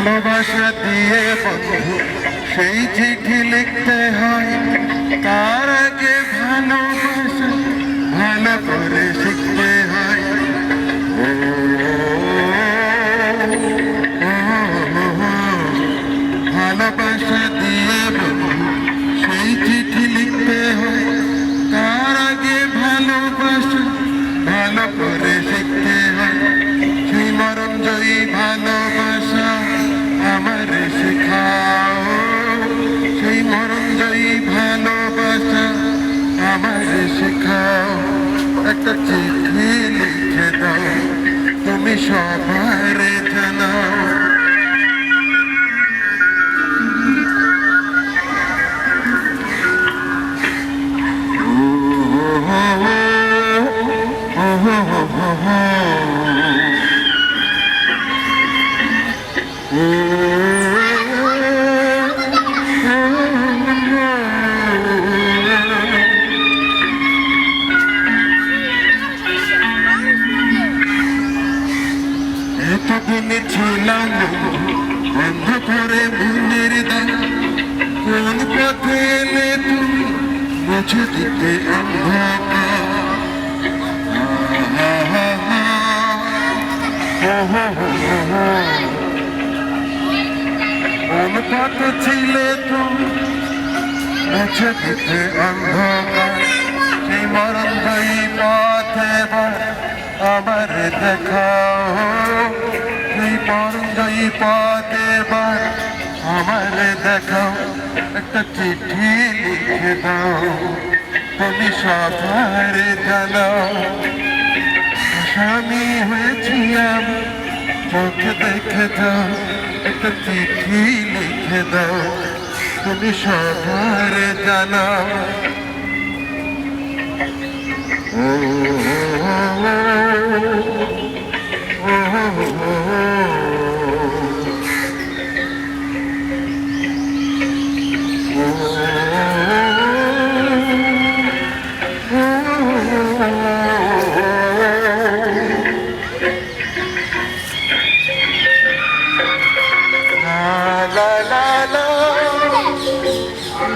ভালোবাসা দিয়ে বন্ধু সেই চিঠি লিখতে হয় তার আগে ভালোবাসা ভালো করে শিখতে হয় ভালোবাসা একটা চিঠি লিখে দাও। তুমি সবার জানাও এতদিন ছিলাম বন্ধ করে দান কোন পথে এলে তুমি মুছে দিতে অন্ধকার কোন পথে ছিলে তুমি মুছে দিতে অন্ধকার সেই মরণ পথে আমার দেখাও সেই মরণ বই পথে এবার আমার দেখাও একটা চিঠি লিখে দাও তুমি সবার জানাও স্বামী হয়েছি আমি চোখে দেখে দাও একটা চিঠি লিখে দাও তুমি সবার জানাও ও, ও, ও, ও, ও, La